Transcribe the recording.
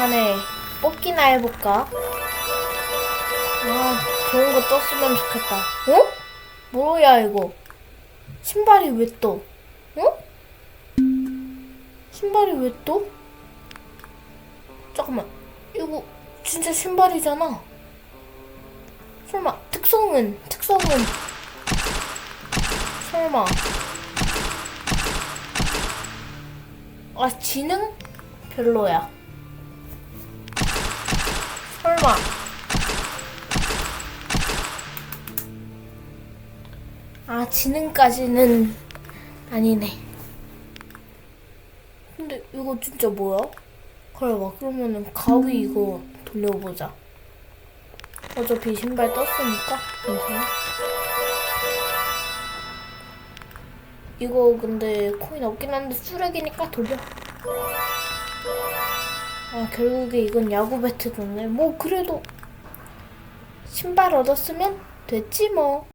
오랜만에 뽑기나 해볼까? 아, 좋은 거 떴으면 좋겠다. 어? 뭐야, 이거? 신발이 왜 떠? 어? 신발이 왜 떠? 잠깐만, 이거 진짜 신발이잖아. 설마, 특성은, 특성은. 설마. 아, 지능? 별로야. 설마. 아, 지능까지는 아니네. 근데 이거 진짜 뭐야? 그래, 봐. 그러면은 가위 이거 돌려보자. 어차피 신발 떴으니까 괜찮아. 이거 근데 코인 없긴 한데 쓰레기니까 돌려. 아 결국에 이건 야구 배트 됐네. 뭐 그래도 신발 얻었으면 됐지 뭐.